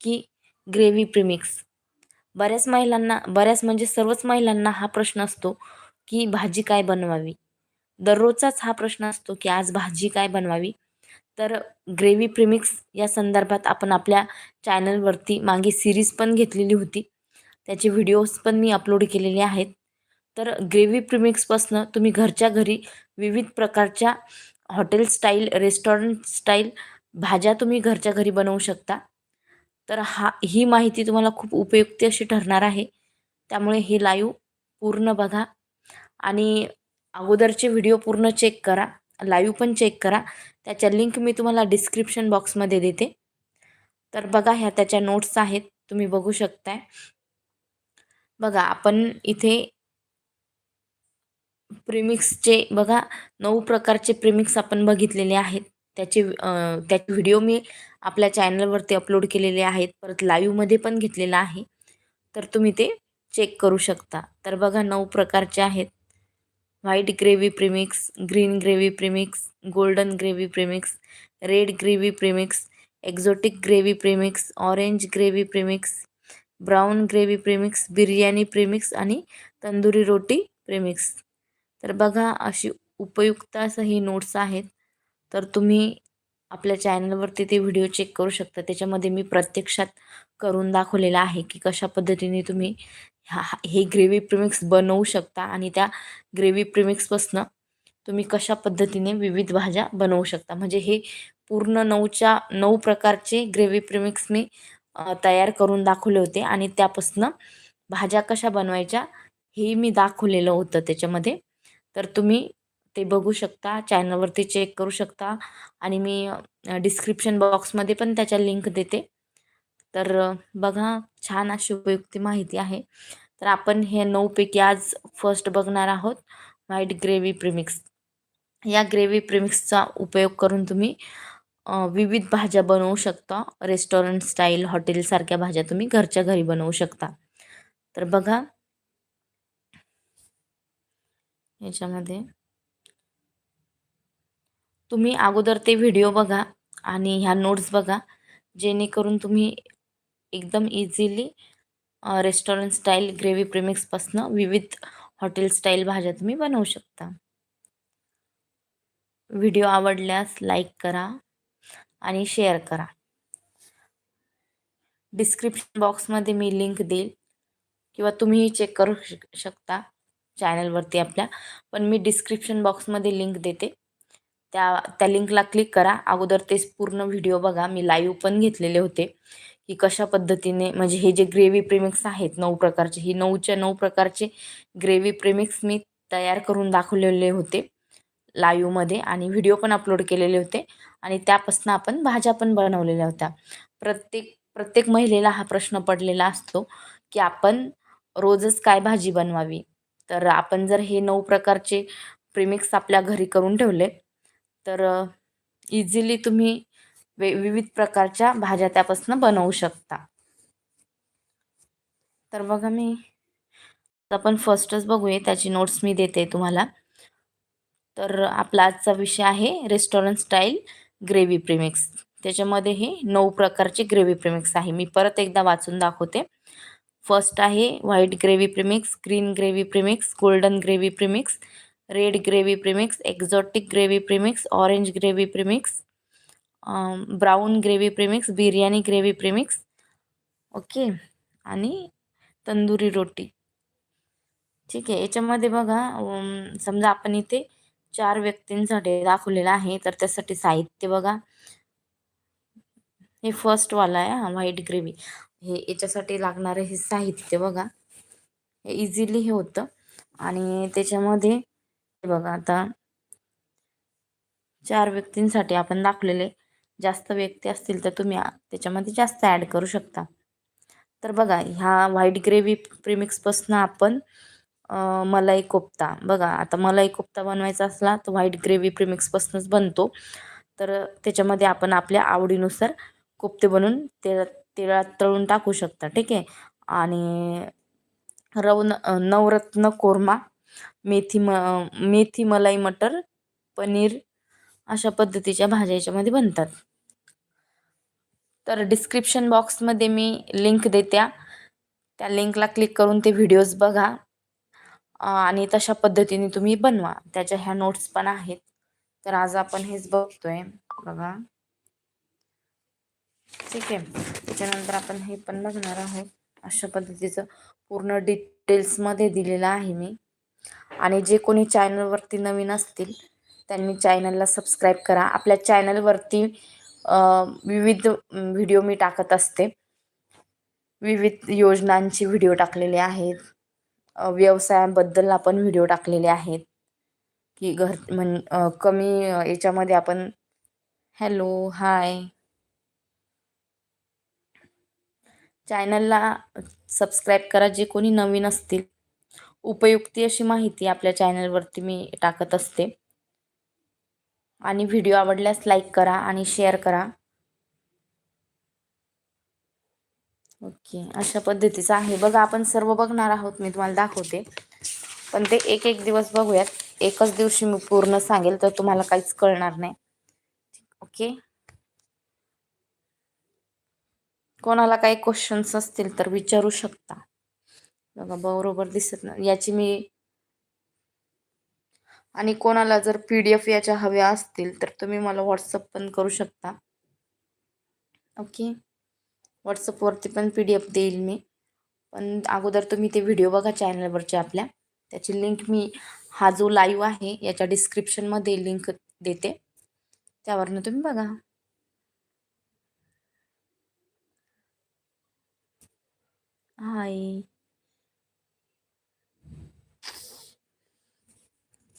की gravy premix बऱ्याच महिलांना बऱ्याच म्हणजे सर्वच महिलांना हा प्रश्न असतो की भाजी काय बनवावी? दररोजचाच हा प्रश्न असतो की आज भाजी काय बनवावी? तर ग्रेव्ही प्रिमिक्स या संदर्भात आपण आपल्या चॅनलवरती मागे सिरीज पण घेतलेली होती. त्याचे व्हिडिओज पण मी अपलोड केलेले आहेत. तर ग्रेव्ही प्रिमिक्सपासनं तुम्ही घरच्या घरी विविध प्रकारच्या हॉटेल स्टाईल रेस्टॉरंट स्टाईल भाज्या तुम्ही घरच्या घरी बनवू शकता. तर हा ही माहिती तुम्हाला खूप उपयुक्त अशी ठरणार आहे. त्यामुळे हे लाईव्ह पूर्ण बघा. आणि अगोदरचे व्हिडिओ पूर्ण चेक करा. लाईव्ह पण चेक करा. त्याच्या लिंक मी तुम्हाला डिस्क्रिप्शन बॉक्समध्ये देते. तर बघा ह्या त्याच्या नोट्स आहेत. तुम्ही बघू शकताय. बघा आपण इथे प्रिमिक्सचे बघा नऊ प्रकारचे प्रिमिक्स आपण बघितलेले आहेत. त्याचे त्याचे व्हिडिओ मी आपल्या चॅनलवरती अपलोड केलेले आहेत. परत लाईव्हमध्ये पण घेतलेलं आहे. तर तुम्ही ते चेक करू शकता. तर बघा नऊ प्रकारचे आहेत. White gravy premix green gravy premix golden gravy premix red gravy premix exotic gravy premix orange gravy premix brown gravy premix biryani premix आणि तंदुरी रोटी प्रिमिक्स तर बघा अशी उपयुक्त असं हे नोट्स आहेत. तर तुम्ही आपल्या चॅनलवरती ते व्हिडिओ चेक करू शकता. त्याच्यामध्ये मी प्रत्यक्षात करून दाखवलेलं आहे की कशा पद्धतीने तुम्ही हा हे ग्रेव्ही प्रिमिक्स बनवू शकता आणि त्या ग्रेव्ही प्रिमिक्सपासनं तुम्ही कशा पद्धतीने विविध भाज्या बनवू शकता. म्हणजे हे पूर्ण नऊच्या नऊ प्रकारचे ग्रेव्ही प्रिमिक्स मी तयार करून दाखवले होते आणि त्यापासनं भाज्या कशा बनवायच्या हे मी दाखवलेलं होतं त्याच्यामध्ये. तर तुम्ही ते बघू शकता चॅनलवरती चेक करू शकता आणि मी डिस्क्रिप्शन बॉक्समध्ये पण त्याच्या लिंक देते. तर बघा छान अशी उपयुक्ती माहिती आहे. तर आपण हे नऊपैकी आज फर्स्ट बघणार आहोत व्हाईट ग्रेव्ही प्रिमिक्स या ग्रेव्ही प्रिमिक्सचा उपयोग करून तुम्ही विविध भाज्या बनवू शकता. रेस्टॉरंट स्टाईल हॉटेलसारख्या भाज्या तुम्ही घरच्या घरी बनवू शकता. तर बघा. याच्यामध्ये तुम्ही अगोदर ते व्हिडिओ बघा आणि ह्या नोट्स बघा जेणेकरून तुम्ही एकदम इझिली रेस्टॉरंट स्टाईल ग्रेव्ही प्रेमिक्सपासनं विविध हॉटेल स्टाईल भाज्या तुम्ही बनवू शकता. व्हिडिओ आवडल्यास लाईक करा आणि शेअर करा. डिस्क्रिप्शन बॉक्समध्ये मी लिंक देईल किंवा तुम्हीही चेक करू शक शकता चॅनलवरती आपल्या पण मी डिस्क्रिप्शन बॉक्समध्ये लिंक देते. त्या त्या लिंकला क्लिक करा. अगोदर तेच पूर्ण व्हिडिओ बघा. मी लाईव्ह पण घेतलेले होते. की कशा पद्धतीने म्हणजे हे जे ग्रेव्ही प्रेमिक्स आहेत नऊ प्रकारचे ही नऊच्या नऊ प्रकारचे ग्रेव्ही प्रेमिक्स मी तयार करून दाखवलेले होते लाईव्हमध्ये आणि व्हिडिओ पण अपलोड केलेले होते. आणि त्यापासून आपण भाज्या पण बनवलेल्या होत्या. प्रत्येक प्रत्येक महिलेला हा प्रश्न पडलेला असतो की आपण रोजच काय भाजी बनवावी? तर आपण जर हे नऊ प्रकारचे प्रिमिक्स आपल्या घरी करून ठेवले तर इझिली तुम्ही वे विविध प्रकारच्या भाज्या त्यापासून बनवू शकता. तर बघा मी आपण फर्स्टच बघूया त्याची नोट्स मी देते तुम्हाला. तर आपला आजचा विषय आहे रेस्टॉरंट स्टाईल ग्रेव्ही प्रिमिक्स त्याच्यामध्ये हे नऊ प्रकारचे ग्रेव्ही प्रिमिक्स आहे. मी परत एकदा वाचून दाखवते. फर्स्ट आहे white gravy premix green gravy premix golden gravy premix red gravy premix exotic gravy premix orange gravy premix brown gravy premix biryani gravy premix okay आणि तंदुरी रोटी. ठीक आहे याच्यामध्ये बघा um, समजा आपण इथे चार व्यक्तींसाठी दाखवलेलं आहे तर त्यासाठी साहित्य बघा. हे फर्स्टवाला आहे हा व्हाईट ग्रेव्ही हे याच्यासाठी लागणारं हे साहित्य बघा. हे इझिली हे होतं. आणि त्याच्यामध्ये बघा आता चार व्यक्तींसाठी आपण दाखवलेले जास्त व्यक्ती असतील तर तुम्ही त्याच्यामध्ये जास्त ॲड करू शकता. तर बघा ह्या व्हाईट ग्रेव्ही प्रिमिक्सपासून आपण मलाई कोफ्ता. बघा आता मलाई कोफ्ता बनवायचा असला तर व्हाईट ग्रेव्ही प्रिमिक्सपासूनच बनतो. तर त्याच्यामध्ये आपण आपल्या आवडीनुसार कोफ्ते बनवून ते तेळात तळून टाकू शकता ठीक आहे? आणि रवन नवरत्न कोरमा मेथी म मेथी मलाई मटर पनीर अशा पद्धतीच्या भाज्या याच्यामध्ये बनतात. तर डिस्क्रिप्शन बॉक्समध्ये मी लिंक देत्या. त्या लिंकला क्लिक करून ते व्हिडिओज बघा. आणि तशा पद्धतीने तुम्ही बनवा. त्याच्या ह्या नोट्स पण आहेत. तर आज आपण हेच बघतोय. बघा. ठीक आहे. त्याच्यानंतर आपण हे पण बघणार आहोत. अशा पद्धतीचं पूर्ण डिटेल्समध्ये दिलेलं आहे मी. आणि जे कोणी चॅनलवरती नवीन असतील त्यांनी चॅनलला सबस्क्राईब करा. आपल्या चॅनलवरती विविध व्हिडिओ मी टाकत असते. विविध योजनांची व्हिडिओ टाकलेले आहेत. व्यवसायाबद्दल आपण व्हिडिओ टाकलेले आहेत. की घर म्हण कमी याच्यामध्ये आपण हॅलो हाय. चॅनलला सबस्क्राईब करा. जे कोणी नवीन असतील उपयुक्ती अशी माहिती आपल्या चॅनलवरती मी टाकत असते. आणि व्हिडिओ आवडल्यास लाईक करा आणि शेअर करा. ओके अशा पद्धतीचं आहे. बघा आपण सर्व बघणार आहोत. मी तुम्हाला दाखवते. पण ते एक एक दिवस बघूयात. एकच दिवशी मी पूर्ण सांगेल तर तुम्हाला काहीच कळणार नाही. ओके कोणाला काही क्वेश्चन्स असतील तर विचारू शकता. बघा बरोबर दिसत नाही. याची मी आणि कोणाला जर पी डी एफ याच्या हव्या असतील तर तुम्ही मला व्हॉट्सअप पण करू शकता. ओके? व्हॉट्सअपवरती पण पी डी एफ देईल मी. पण अगोदर तुम्ही ते व्हिडिओ बघा चॅनलवरचे आपल्या. त्याची लिंक मी हा जो लाईव्ह आहे याच्या डिस्क्रिप्शनमध्ये लिंक देते. त्यावरनं तुम्ही बघा. हाय.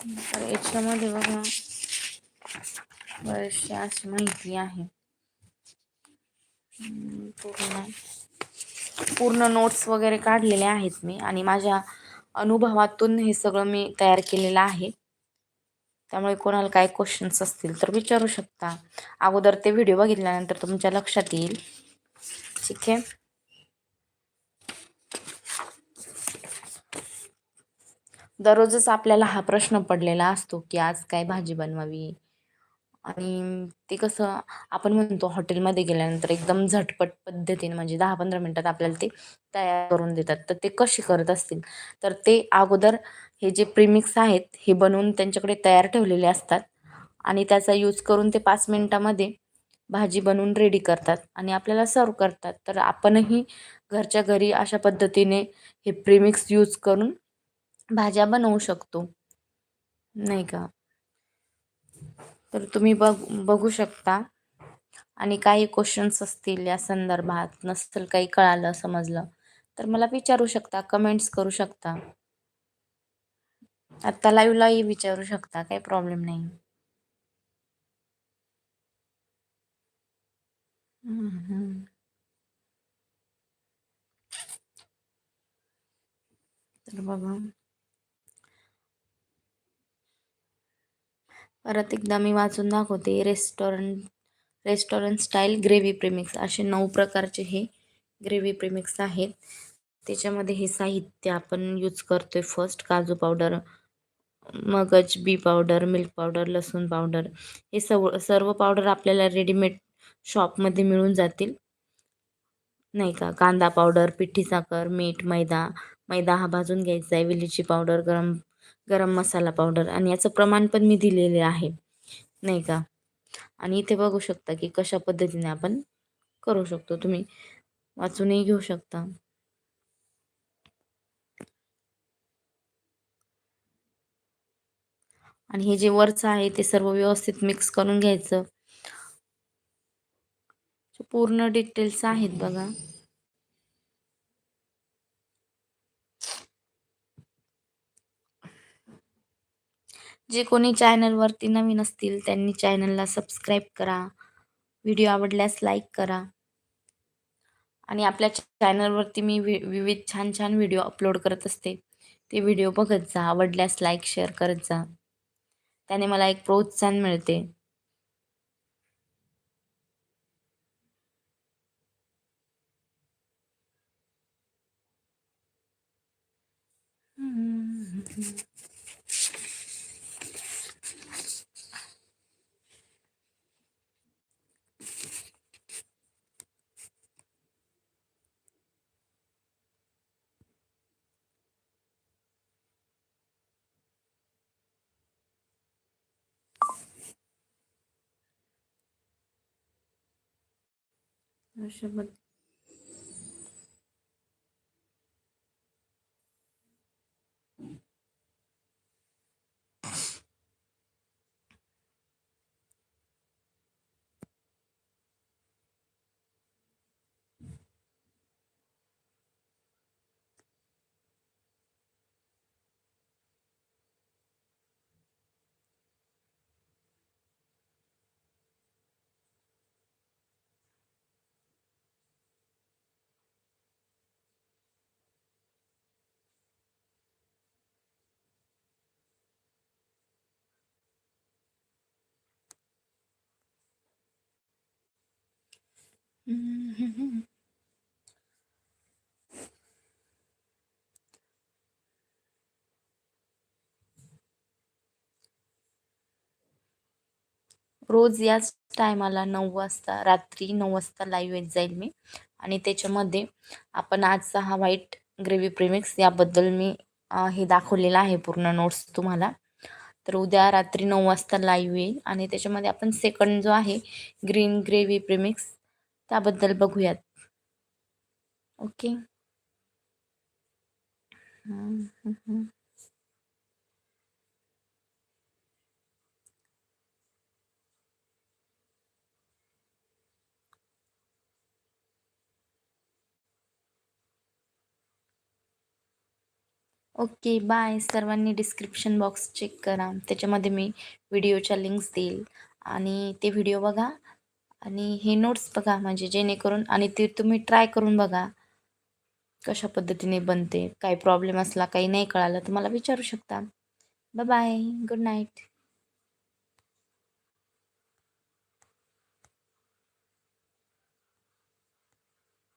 तर याच्यामध्ये बघा बरेचशी अशी माहिती आहे. पूर्ण पूर्ण नोट्स वगैरे काढलेले आहेत मी आणि माझ्या अनुभवातून हे सगळं मी तयार केलेलं आहे. त्यामुळे कोणाला काय क्वेश्चन्स असतील तर विचारू शकता. अगोदर ते व्हिडिओ बघितल्यानंतर तुमच्या लक्षात येईल. ठीक आहे? दररोजच आपल्याला हा प्रश्न पडलेला असतो की आज काय भाजी बनवावी? आणि ते कसं आपण म्हणतो हॉटेलमध्ये गेल्यानंतर एकदम झटपट पद्धतीने म्हणजे दहा पंधरा मिनटात आपल्याला ते तयार करून देतात. तर ते कसे करत असतील? तर ते अगोदर हे जे प्रिमिक्स आहेत हे बनवून त्यांच्याकडे तयार ठेवलेले असतात आणि त्याचा यूज करून ते पाच मिनटामध्ये भाजी बनवून रेडी करतात आणि आपल्याला सर्व करतात. तर आपणही घरच्या घरी अशा पद्धतीने हे प्रिमिक्स यूज करून भाज्या बनवू शकतो. नाही का? तर तुम्ही बघ बघू शकता. आणि काही क्वेश्चन्स असतील या संदर्भात नसेल काही कळालं समजलं तर मला विचारू शकता कमेंट्स करू शकता. आत्ता लाईव्हलाही विचारू शकता काही प्रॉब्लेम नाही. तर बघा. परत एकदा मी वाचून दाखवते. Restaurant restaurant style gravy premix. असे नऊ प्रकारचे हे ग्रेव्ही प्रिमिक्स आहेत. त्याच्यामध्ये हे साहित्य आपण यूज करतोय फर्स्ट काजू पावडर मगज बी पावडर मिल्क पावडर लसूण पावडर हे सव सर्व पावडर आपल्याला रेडीमेड शॉपमध्ये मिळून जातील. नाही का? कांदा पावडर पिठी साखर मीठ मैदा. मैदा हा भाजून घ्यायचा आहे. विलीची पावडर गरम गरम मसाला पावडर आणि याचं प्रमाण पण मी दिलेले आहे. नाही का? आणि इथे बघू शकता की कशा पद्धतीने आपण करू शकतो. तुम्ही वाचूनही घेऊ शकता. आणि हे जे वरचं आहे ते सर्व व्यवस्थित मिक्स करून घ्यायचं. पूर्ण डिटेल्स आहेत बघा. जे कोणी चॅनलवरती नवीन असतील त्यांनी चॅनलला सबस्क्राईब करा. व्हिडिओ आवडल्यास लाईक करा. आणि आपल्या चॅनलवरती मी वि विविध छान छान व्हिडिओ अपलोड करत असते. ते व्हिडिओ बघत जा आवडल्यास लाईक शेअर करत जा. त्याने मला एक प्रोत्साहन मिळते. अशा पद्ध रोज याच टायमाला नऊ वाजता रात्री नऊ वाजता लाईव्ह येत जाईल मी. आणि त्याच्यामध्ये आपण आजचा हा व्हाईट ग्रेव्ही प्रिमिक्स याबद्दल मी हे दाखवलेलं आहे पूर्ण नोट्स तुम्हाला. तर उद्या रात्री नऊ वाजता लाईव्ह येईल. आणि त्याच्यामध्ये आपण सेकंड जो आहे ग्रीन ग्रेव्ही प्रिमिक्स त्याबद्दल बघूयात. ओके. Okay bye. सर्वांनी डिस्क्रिप्शन बॉक्स चेक करा. त्याच्यामध्ये मी व्हिडिओच्या लिंक्स देईल. आणि ते व्हिडिओ बघा. आणि हे नोट्स बघा म्हणजे जेणेकरून आणि ते तुम्ही ट्राय करून बघा कशा पद्धतीने बनते काही प्रॉब्लेम असला काही नाही कळालं तर मला विचारू शकता. Bye bye good night